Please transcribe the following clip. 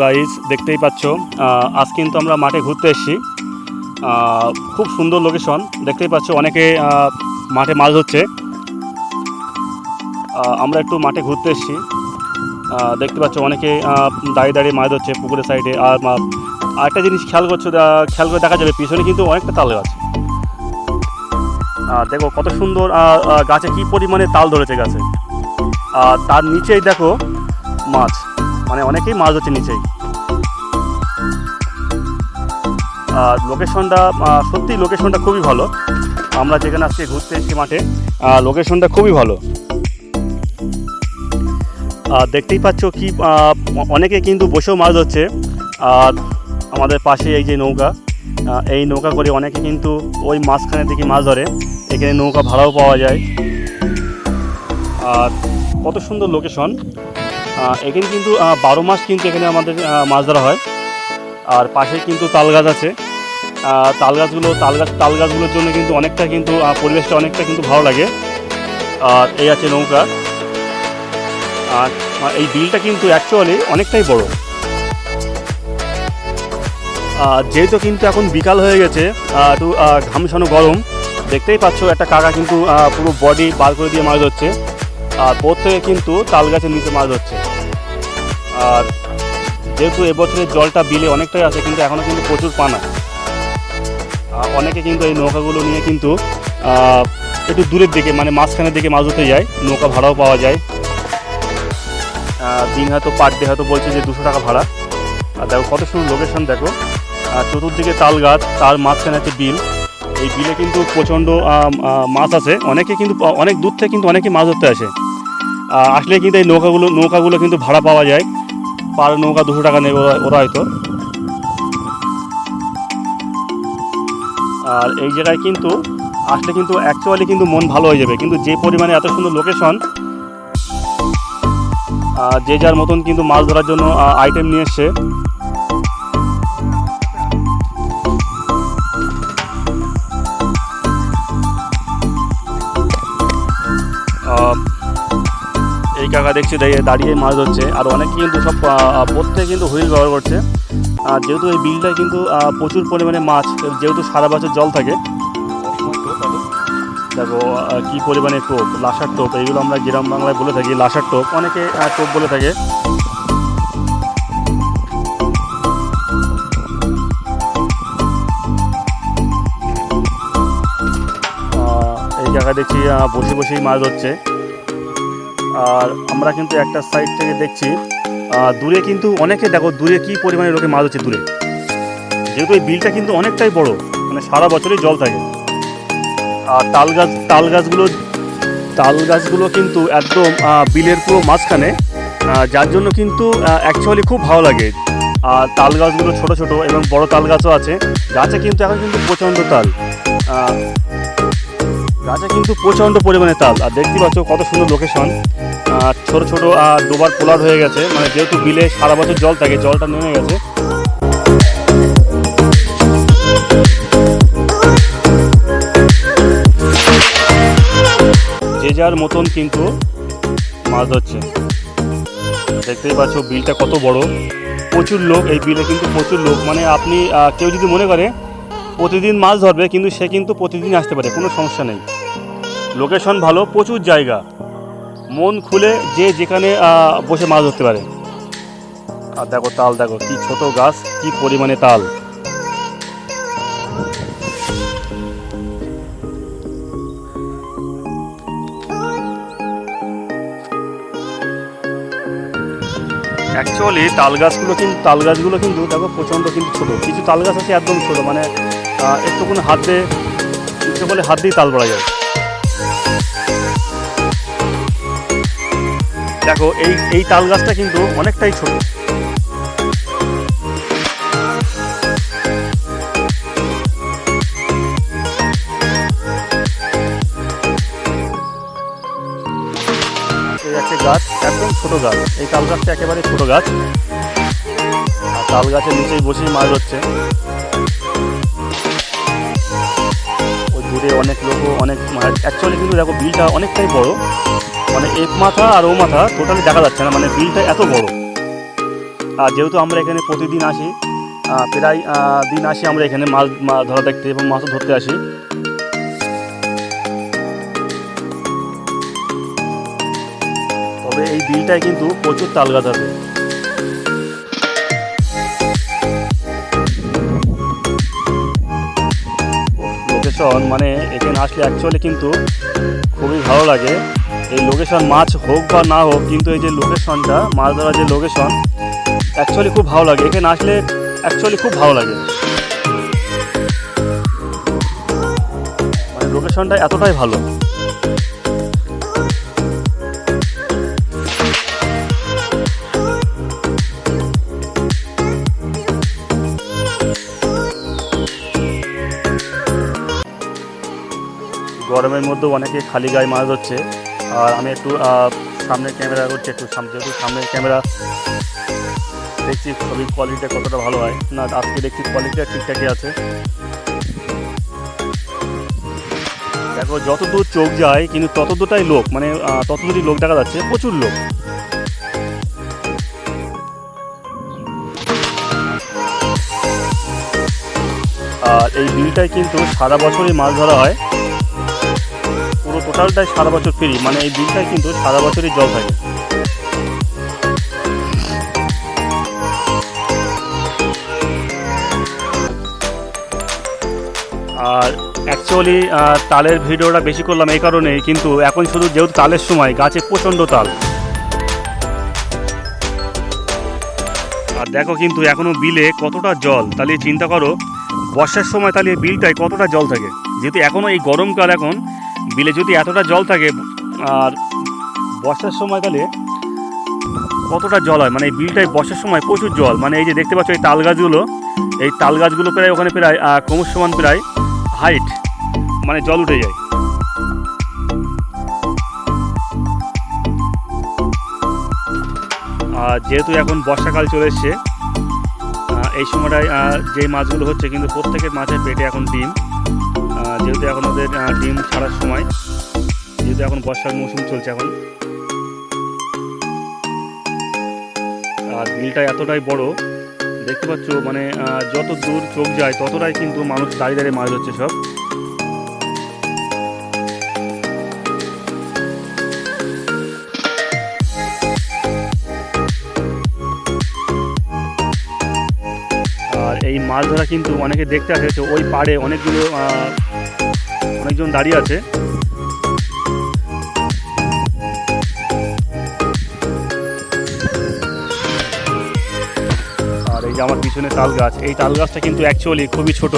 Guys দেখতেই পাচ্ছ আজ কিন্তু আমরা মাঠে ঘুরতে এসেছি। খুব সুন্দর লোকেশন দেখতেই পাচ্ছ অনেকে মাঠে মাছ ধরছে। আমরা একটু মাঠে ঘুরতে এসেছি। দেখতে পাচ্ছ অনেকে দাঁড়িয়ে দাঁড়িয়ে মাছ ধরছে পুকুরের সাইডে আর আরেকটা জিনিস খেয়াল করছ খেয়াল করে দেখা যাবে, পিছনে কিন্তু অনেকটা তাল গাছ দেখো কত সুন্দর গাছে কি পরিমাণে তাল ধরেছে গাছে। আর তার নিচেই দেখো মাছ। মানে অনেকেই মাছ ধরছে নিচেই আর লোকেশনটা সত্যি লোকেশনটা খুবই ভালো। আমরা যেখানে আজকে ঘুরতে এসেছি মাঠে লোকেশনটা খুবই ভালো। আর দেখতেই পাচ্ছ কি অনেকে কিন্তু বসেও মাছ ধরছে। আর আমাদের পাশে এই যে নৌকা এই নৌকা করে অনেকে কিন্তু ওই মাঝখানের দিকে মাছ ধরে। এখানে নৌকা ভাড়াও পাওয়া যায়। আর কত সুন্দর লোকেশন এখানে কিন্তু বারো মাস কিন্তু এখানে আমাদের মাছ ধরা হয়। আর পাশে কিন্তু তাল গাছ আছে। তাল গাছগুলো, তাল গাছ, তাল গাছগুলোর জন্য কিন্তু অনেকটা কিন্তু পরিবেশটা অনেকটা কিন্তু ভালো লাগে। আর এই আছে নৌকা। আর এই বিলটা কিন্তু অ্যাকচুয়ালি অনেকটাই বড়। যেহেতু কিন্তু এখন বিকাল হয়ে গেছে একটু ঘামছানো গরম, দেখতেই পাচ্ছ একটা কাকা কিন্তু পুরো বডি বার করে দিয়ে মাছ ধরছে। আর থেকে কিন্তু তাল গাছের নিচে মাছ ধরছে। আর যেহেতু এবছরের জলটা বিলে অনেকটাই আছে, কিন্তু এখনও কিন্তু প্রচুর পানা। অনেকে কিন্তু এই নৌকাগুলো নিয়ে কিন্তু একটু দূরের দিকে মানে মাঝখানের দিকে মাছ ধরতে যায়। নৌকা ভাড়াও পাওয়া যায়। দিন হয়তো পার ডে হয়তো বলছে যে দুশো টাকা ভাড়া। আর দেখো কত সুন্দর লোকেশন দেখো। আর চতুর্দিকে তাল গাছ তার মাঝখানে আছে বিল। এই বিলে কিন্তু প্রচণ্ড মাছ আছে। অনেকে কিন্তু অনেক দূর থেকে কিন্তু অনেকে মাছ ধরতে আসে। আসলে কিন্তু এই নৌকাগুলো নৌকাগুলো কিন্তু ভাড়া পাওয়া যায়। পার নৌকা দুশো টাকা নেবে ওরা হয়তো। আর এই জায়গায় কিন্তু আসলে কিন্তু অ্যাকচুয়ালি কিন্তু মন ভালো হয়ে যাবে। কিন্তু যে পরিমাণে এত সুন্দর লোকেশন যে যার মতন কিন্তু মাছ ধরার জন্য আইটেম নিয়ে এসছে কাকা দেখছি দাঁড়িয়ে মাছ ধরছে। আর অনেকে কিন্তু সব প্রত্যেকে কিন্তু হুইল ব্যবহার করছে। আর যেহেতু এই বিলটায় কিন্তু প্রচুর পরিমাণে মাছ, যেহেতু সারা বছর জল থাকে। দেখো কি পরিমাণে টোপ, লাসার টোপ, এইগুলো আমরা গ্রাম বাংলায় বলে থাকি, লাসার টোপ। অনেকে টোপ বলে থাকে। এই জায়গায় দেখছি বসে বসেই মাছ ধরছে। আর আমরা কিন্তু একটা সাইড থেকে দেখছি। দূরে কিন্তু অনেকে দেখো, দূরে কি পরিমাণে লোকে মাছ হচ্ছে দূরে। যেহেতু এই বিলটা কিন্তু অনেকটাই বড় মানে সারা বছরই জল থাকে। আর তাল গাছ, তাল গাছগুলো তাল গাছগুলো কিন্তু একদম বিলের পুরো মাঝখানে। যার জন্য কিন্তু অ্যাকচুয়ালি খুব ভালো লাগে। আর তাল গাছগুলো ছোট ছোট এবং বড় তাল গাছও আছে। গাছে কিন্তু এখন কিন্তু প্রচণ্ড তাল। গাছে কিন্তু প্রচণ্ড পরিমাণে তাল। আর দেখতে পাচ্ছ কত সুন্দর লোকেশন ছোট ছোট ডোবার পোলার হয়ে গেছে। মানে যেহেতু বিলে সারা বছর জল থাকে, জলটা নেমে গেছে। যে যার মতন কিন্তু মাছ ধরছে। দেখতেই পাচ্ছ বিলটা কত বড়। প্রচুর লোক, এই বিলে কিন্তু প্রচুর লোক। মানে আপনি কেউ যদি মনে করে প্রতিদিন মাছ ধরবে, কিন্তু সে কিন্তু প্রতিদিন আসতে পারে, কোনো সমস্যা নেই। লোকেশন ভালো, প্রচুর জায়গা। মন খুলে যে যেখানে বসে মাছ ধরতে পারে। আর দেখো তাল, দেখো কি ছোট গাছ, কি পরিমাণে তাল। অ্যাকচুয়ালি তাল গাছগুলো কিন্তু তাল গাছগুলো কিন্তু দেখো প্রচণ্ড কিন্তু ছোট। কিছু তাল গাছ আছে একদম ছোট মানে একটুকুনি হাত দিয়ে বলে হাত দিয়ে তাল পড়া যায়। দেখো, এই এই তাল গাছটা কিন্তু অনেকটাই ছোট। গাছ, একদম ছোট গাছ। এই তাল গাছটা একেবারে ছোট গাছ। আর তাল গাছের নিচেই বসেই মাছ হচ্ছে ওই দূরে অনেক লোক অনেক অ্যাকচুয়ালি কিন্তু দেখো, বিলটা অনেকটাই বড়। মানে এক মাথা আর ও মাথা টোটালি দেখা যাচ্ছে না মানে বিলটা এত বড়। আর যেহেতু আমরা এখানে প্রতিদিন আসি প্রায় দিন আসি আমরা এখানে মাছ ধরা দেখতে এবং মাছও ধরতে আসি। তবে এই বিলটায় কিন্তু প্রচুর তাল গাছ আছে। লোকেশন মানে এখানে আসলে অ্যাকচুয়ালি কিন্তু খুবই ভালো লাগে। এই লোকেশন মাছ হোক বা না হোক, কিন্তু এই যে লোকেশনটা মাছ ধরার যে লোকেশন অ্যাকচুয়ালি খুব ভালো লাগে। এখানে আসলে অ্যাকচুয়ালি খুব ভালো লাগে। মানে লোকেশনটা এতটাই ভালো। গরমের মধ্যে অনেকে খালি গায়ে মাছ ধরছে। আর আমি একটু সামনের ক্যামেরা করছি একটু যেহেতু সামনের ক্যামেরা দেখছি ছবির কোয়ালিটিটা কতটা ভালো হয়। না, আজকে দেখছি কোয়ালিটিটা ঠিকঠাকই আছে। দেখো যত দূর চোখ যায়, কিন্তু তত দূরটাই লোক মানে তত দূরই লোক দেখা যাচ্ছে, প্রচুর লোক। আর এই বিলটায় কিন্তু সারা বছরই মাছ ধরা হয়। পুরো টোটালটাই সারা বছর ফ্রি। মানে এই বিলটায় কিন্তু সারা বছরই জল থাকে আর অ্যাকচুয়ালি তালের ভিডিওটা বেশি করলাম এই কারণেই, কিন্তু এখন শুধু যেহেতু তালের সময়, গাছে প্রচণ্ড তাল। আর দেখো কিন্তু এখনও বিলে কতটা জল, তাহলে চিন্তা করো, বর্ষার সময় তাহলে বিলটায় কতটা জল থাকে? যেহেতু এখনও এই গরমকাল এখন বিলে যদি এতটা জল থাকে, আর বর্ষার সময় তাহলে কতটা জল হয়? মানে এই বিলটায় বর্ষার সময় প্রচুর জল। মানে এই যে দেখতে পাচ্ছ এই তাল গাছগুলো এই তাল গাছগুলো প্রায় ওখানে প্রায় কোমর সমান প্রায় হাইট মানে জল উঠে যায়। আর যেহেতু এখন বর্ষাকাল চলে এসছে এই সময়টায় যে মাছগুলো হচ্ছে, কিন্তু প্রত্যেকের মাছের পেটে এখন ডিম। যেহেতু এখন ওদের ডিম ছাড়ার সময়, যেহেতু এখন বর্ষার মৌসুম চলছে এখন। আর বিলটা এতটাই বড়, দেখতে পাচ্ছ মানে যত দূর চোখ যায়, ততটাই কিন্তু মানুষ দাঁড়িয়ে দাঁড়িয়ে মাছ ধরছে সব। আর এই মাছ ধরা কিন্তু অনেকে দেখতে আসে ওই পাড়ে অনেকগুলো অনেকজন দাঁড়িয়ে আছে। আর এই যে আমার পিছনে তাল গাছ, এই তাল গাছটা কিন্তু অ্যাকচুয়ালি খুবই ছোট।